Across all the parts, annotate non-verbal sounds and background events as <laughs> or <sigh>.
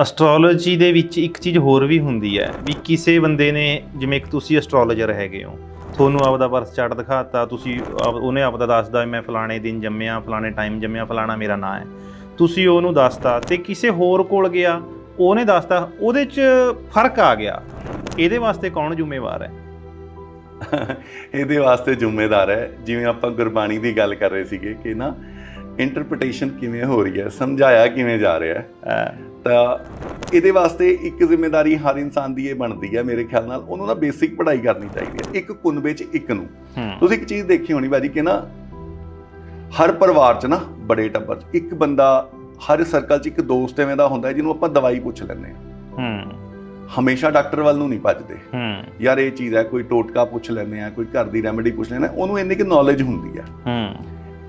Astrology ਦੇ ਵਿੱਚ ਇੱਕ ਚੀਜ਼ ਹੋਰ ਵੀ ਹੁੰਦੀ ਹੈ ਵੀ ਕਿਸੇ ਬੰਦੇ ਨੇ, ਜਿਵੇਂ ਇੱਕ ਤੁਸੀਂ ਐਸਟ੍ਰੋਲੋਜਰ ਹੈਗੇ ਹੋ, ਤੁਹਾਨੂੰ ਆਪਦਾ ਬਰਥ ਚਾਰਟ ਦਿਖਾਤਾ, ਤੁਸੀਂ ਆਪ- ਉਹਨੇ ਆਪਦਾ ਦੱਸਦਾ ਵੀ ਮੈਂ ਫਲਾਣੇ ਦਿਨ ਜੰਮਿਆ, ਫਲਾਣੇ ਟਾਈਮ ਜੰਮਿਆ, ਫਲਾਣਾ ਮੇਰਾ ਨਾਂ ਹੈ। ਤੁਸੀਂ ਉਹਨੂੰ ਦੱਸਤਾ ਤੇ ਕਿਸੇ ਹੋਰ ਕੋਲ ਗਿਆ, ਉਹਨੇ ਦੱਸਤਾ, ਉਹਦੇ 'ਚ ਫ਼ਰਕ ਆ ਗਿਆ। ਇਹਦੇ ਵਾਸਤੇ ਕੌਣ ਜ਼ਿੰਮੇਵਾਰ ਹੈ? <laughs> ਇਹਦੇ ਵਾਸਤੇ ਜ਼ਿੰਮੇਦਾਰ ਹੈ। ਜਿਵੇਂ ਆਪਾਂ ਗੁਰਬਾਣੀ ਦੀ ਗੱਲ ਕਰ ਰਹੇ ਸੀਗੇ ਕਿ ਨਾ ਇੰਟਰਪ੍ਰੀਟੇਸ਼ਨ ਕਿਵੇਂ ਹੋ ਰਹੀ ਹੈ, ਸਮਝਾਇਆ ਕਿਵੇਂ ਜਾ ਰਿਹਾ ਹੈ। ਅਹ ਤਾਂ ਇਹਦੇ ਵਾਸਤੇ ਇੱਕ ਜ਼ਿੰਮੇਵਾਰੀ ਹਰ ਇਨਸਾਨ ਦੀ ਇਹ ਬਣਦੀ ਹੈ ਮੇਰੇ ਖਿਆਲ ਨਾਲ। ਉਹਨੂੰ ਨਾ ਬੇਸਿਕ ਪੜ੍ਹਾਈ ਕਰਨੀ ਚਾਹੀਦੀ ਹੈ। ਇੱਕ ਕੁਨਬੇ 'ਚ ਇੱਕ ਨੂੰ। ਤੁਸੀਂ ਇੱਕ ਚੀਜ਼ ਦੇਖੀ ਹੋਣੀ ਬਾਜੀ ਕਿ ਨਾ ਹਰ ਪਰਿਵਾਰ 'ਚ ਨਾ ਬੜੇ ਟੱਬਰ 'ਚ ਇੱਕ ਬੰਦਾ ਹਰ ਸਰਕਲ 'ਚ ਇੱਕ ਦੋਸਤ ਐਵੇਂ ਦਾ ਹੁੰਦਾ ਜਿਹਨੂੰ ਆਪਾਂ ਦਵਾਈ ਪੁੱਛ ਲੈਂਦੇ ਹਾਂ। ਹੂੰ। ਹਮੇਸ਼ਾ ਡਾਕਟਰ ਵੱਲ ਨੂੰ ਨਹੀਂ ਭੱਜਦੇ। ਹੂੰ। ਯਾਰ ਇਹ ਚੀਜ਼ ਹੈ ਕੋਈ ਟੋਟਕਾ ਪੁੱਛ ਲੈਂਦੇ ਆ ਕੋਈ ਘਰ ਦੀ ਰੈਮੇਡੀ ਪੁੱਛ ਲੈਂਦੇ ਆ ਉਹਨੂੰ ਇੰਨੀ ਕਿ ਨੌਲੇਜ ਹੁੰਦੀ ਹੈ। ਹੂੰ।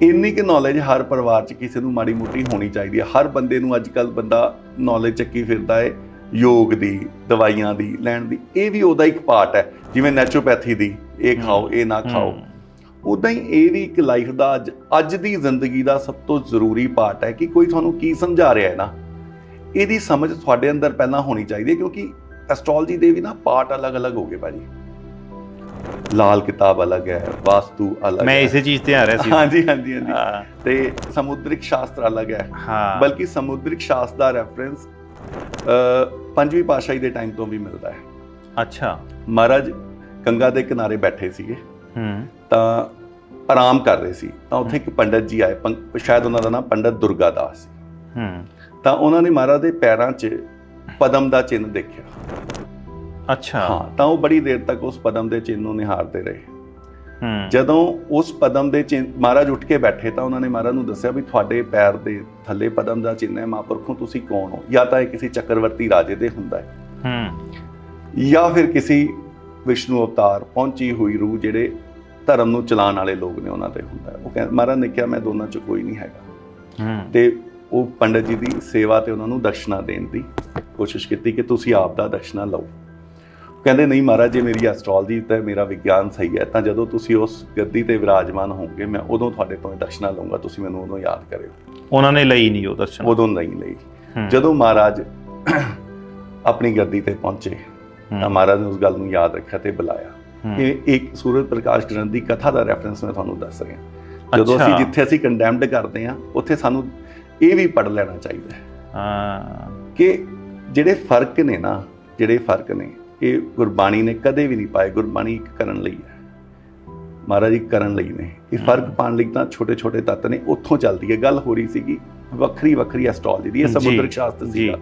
ਇੰਨੀ ਕਿ ਨੌਲੇਜ ਹਰ ਪਰਿਵਾਰ 'ਚ ਕਿਸੇ ਨੂੰ ਮਾੜੀ ਮੋਟੀ ਹੋਣੀ ਚਾਹੀਦੀ ਹੈ। ਹਰ ਬੰਦੇ ਨੂੰ ਅੱਜ ਕੱਲ ਬੰਦਾ ਨੌਲੇਜ ਚੱਕੀ ਫਿਰਦਾ ਹੈ ਯੋਗ ਦੀ ਦਵਾਈਆਂ ਦੀ ਲੈਣ ਦੀ ਇਹ ਵੀ ਉਹਦਾ ਇੱਕ ਪਾਰਟ ਹੈ। ਜਿਵੇਂ ਨੈਚੁਰੋਪੈਥੀ ਦੀ ਇਹ ਖਾਓ ਇਹ ਨਾ ਖਾਓ। ਉਦਾਂ ਹੀ ਇਹ ਵੀ ਇੱਕ ਲਾਈਫ ਦਾ ਅੱਜ ਅੱਜ ਦੀ ਜ਼ਿੰਦਗੀ ਦਾ ਸਭ ਤੋਂ ਜ਼ਰੂਰੀ ਪਾਰਟ ਹੈ ਕਿ ਕੋਈ ਤੁਹਾਨੂੰ ਕੀ ਸਮਝਾ ਰਿਹਾ ਹੈ ਨਾ ਇਹਦੀ ਸਮਝ ਤੁਹਾਡੇ ਅੰਦਰ ਪਹਿਲਾਂ ਹੋਣੀ ਚਾਹੀਦੀ ਹੈ ਕਿਉਂਕਿ ਐਸਟ੍ਰੋਲੋਜੀ ਦੇ ਵੀ ਨਾ ਪਾਰਟ ਅਲੱਗ-ਅਲੱਗ ਹੋ ਗਏ ਭਾਜੀ। ਲਾਲ ਕਿਤਾਬ ਅਲੱਗ ਹੈ ਵਾਸਤੂ ਅਲੱਗ ਮੈਂ ਇਸੇ ਚੀਜ਼ ਤੇ ਆ ਰਿਹਾ ਸੀ। ਹਾਂਜੀ ਹਾਂਜੀ ਹਾਂਜੀ। ਤੇ ਸਮੁੰਦਰਿਕ ਸ਼ਾਸਤਰ ਅਲੱਗ ਹੈ। ਹਾਂ। ਬਲਕਿ ਸਮੁੰਦਰਿਕ ਸ਼ਾਸਤਰ ਦਾ ਰੈਫਰੈਂਸ ਪੰਜਵੀਂ ਪਾਤਸ਼ਾਹੀ ਦੇ ਟਾਈਮ ਤੋਂ ਵੀ ਮਿਲਦਾ ਹੈ। ਅੱਛਾ। ਮਹਾਰਾਜ ਗੰਗਾ ਦੇ ਕਿਨਾਰੇ ਬੈਠੇ ਸੀਗੇ। ਹੂੰ। ਤਾਂ ਆਰਾਮ ਕਰ ਰਹੇ ਸੀ। ਤਾਂ ਉੱਥੇ ਇੱਕ ਪੰਡਤ ਜੀ ਆਏ। ਸ਼ਾਇਦ ਉਹਨਾਂ ਦਾ ਨਾਮ ਪੰਡਤ ਦੁਰਗਾ ਦਾਸ ਹੂੰ। ਤਾਂ ਉਹਨਾਂ ਨੇ ਮਹਾਰਾਜ ਦੇ ਪੈਰਾਂ 'ਚ ਪਦਮ ਦਾ ਚਿੰਨ੍ਹ ਦੇਖਿਆ। ਅੱਛਾ। ਹਾਂ ਤਾਂ ਉਹ ਬੜੀ ਦੇਰ ਤੱਕ ਉਸ ਪਦਮ ਦੇ ਚਿੰਨ੍ਹ ਨੂੰ ਨਿਹਾਰਦੇ ਰਹੇ। ਹੂੰ। ਜਦੋਂ ਉਸ ਪਦਮ ਦੇ ਚਿੰਨ੍ਹ ਮਹਾਰਾਜ ਉੱਠ ਕੇ ਬੈਠੇ ਤਾਂ ਉਹਨਾਂ ਨੇ ਮਹਾਰਾਜ ਨੂੰ ਦੱਸਿਆ ਵੀ ਤੁਹਾਡੇ ਪੈਰ ਦੇ ਥੱਲੇ ਪਦਮ ਦਾ ਚਿੰਨ੍ਹ ਹੈ ਮਹਾਂਪੁਰਖੋਂ ਤੁਸੀਂ ਕੌਣ ਹੋ? ਜਾਂ ਤਾਂ ਇਹ ਕਿਸੇ ਚੱਕਰਵਰਤੀ ਰਾਜੇ ਦੇ ਹੁੰਦਾ ਹੈ। ਹੂੰ। ਜਾਂ ਫਿਰ ਕਿਸੇ ਵਿਸ਼ਨੂੰ ਅਵਤਾਰ ਪਹੁੰਚੀ ਹੋਈ ਰੂਹ ਜਿਹੜੇ ਧਰਮ ਨੂੰ ਚਲਾਉਣ ਵਾਲੇ ਲੋਕ ਨੇ ਉਹਨਾਂ ਤੇ ਹੁੰਦਾ ਹੈ। ਉਹ ਕਹਿੰਦੇ ਮਹਾਰਾਜ ਨੇ ਕਿਹਾ ਮੈਂ ਦੋਨਾਂ ਚ ਕੋਈ ਨਹੀਂ ਹੈਗਾ। ਹੂੰ। ਤੇ ਉਹ ਪੰਡਤ ਜੀ ਦੀ ਸੇਵਾ ਤੇ ਉਹਨਾਂ ਨੂੰ ਦਕਸ਼ਨਾ ਦੇਣ ਦੀ ਕੋਸ਼ਿਸ਼ ਕੀਤੀ ਕਿ ਤੁਸੀਂ ਆਪ ਦਾ ਦਕਸ਼ਨਾ ਲਓ। ਕਹਿੰਦੇ ਨਹੀਂ ਮਹਾਰਾਜ ਜੇ ਮੇਰੀ ਐਸਟ੍ਰੋਲੋਜੀ ਤੇ ਮੇਰਾ ਵਿਗਿਆਨ ਸਹੀ ਹੈ ਤਾਂ ਜਦੋਂ ਤੁਸੀਂ ਉਸ ਗੱਦੀ ਤੇ ਵਿਰਾਜਮਾਨ ਹੋਵੋਗੇ ਮੈਂ ਉਦੋਂ ਤੁਹਾਡੇ ਤੋਂ ਇਹ ਦਕਸ਼ਨਾ ਲਵਾਂਗਾ ਤੁਸੀਂ ਮੈਨੂੰ ਉਦੋਂ ਯਾਦ ਕਰਿਓ। ਉਹਨਾਂ ਨੇ ਲਈ ਨਹੀਂ ਉਹ ਦਰਸ਼ਨ। ਉਦੋਂ ਨਹੀਂ ਲਈ। ਜਦੋਂ ਮਹਾਰਾਜ ਆਪਣੀ ਗੱਦੀ ਤੇ ਪਹੁੰਚੇ ਤਾਂ ਮਹਾਰਾਜ ਨੇ ਉਸ ਗੱਲ ਨੂੰ ਯਾਦ ਰੱਖਿਆ ਤੇ ਬੁਲਾਇਆ। ਇਹ ਇੱਕ ਸੂਰਜ ਪ੍ਰਕਾਸ਼ ਕਿਰਨ ਦੀ ਕਥਾ ਦਾ ਰੈਫਰੈਂਸ ਮੈਂ ਤੁਹਾਨੂੰ ਦੱਸ ਰਿਹਾ। ਜਦੋਂ। ਅਸੀਂ ਜਿੱਥੇ ਅਸੀਂ ਕੰਡੈਮਡ ਕਰਦੇ ਹਾਂ ਉੱਥੇ ਸਾਨੂੰ ਇਹ ਵੀ ਪੜ ਲੈਣਾ ਚਾਹੀਦਾ ਹੈ ਹਾਂ। ਕਿ ਜਿਹੜੇ ਫ਼ਰਕ ਨੇ ਨਾ ਜਿਹੜੇ ਫ਼ਰਕ ਨੇ ਇਹ ਗੁਰਬਾਣੀ ਨੇ ਕਦੇ ਵੀ ਨਹੀਂ ਪਾਏ। ਗੁਰਬਾਣੀ ਇੱਕ ਕਰਨ ਲਈ ਹੈ। ਮਹਾਰਾਜ ਇੱਕ ਕਰਨ ਲਈ ਨੇ। ਇਹ ਫ਼ਰਕ। ਪਾਉਣ ਲਈ ਤਾਂ ਛੋਟੇ ਛੋਟੇ ਤੱਤ ਨੇ। ਉੱਥੋਂ ਚੱਲਦੀ ਹੈ। ਗੱਲ ਹੋ ਰਹੀ ਸੀਗੀ। ਵੱਖਰੀ ਵੱਖਰੀ ਐਸਟ੍ਰੋਲੋਜੀ ਦੀ। ਇਹ ਜੀ, ਸਮੁੰਦਰਿਕ ਸ਼ਾਸਤਰ ਜੀ। ਸੀਗਾ।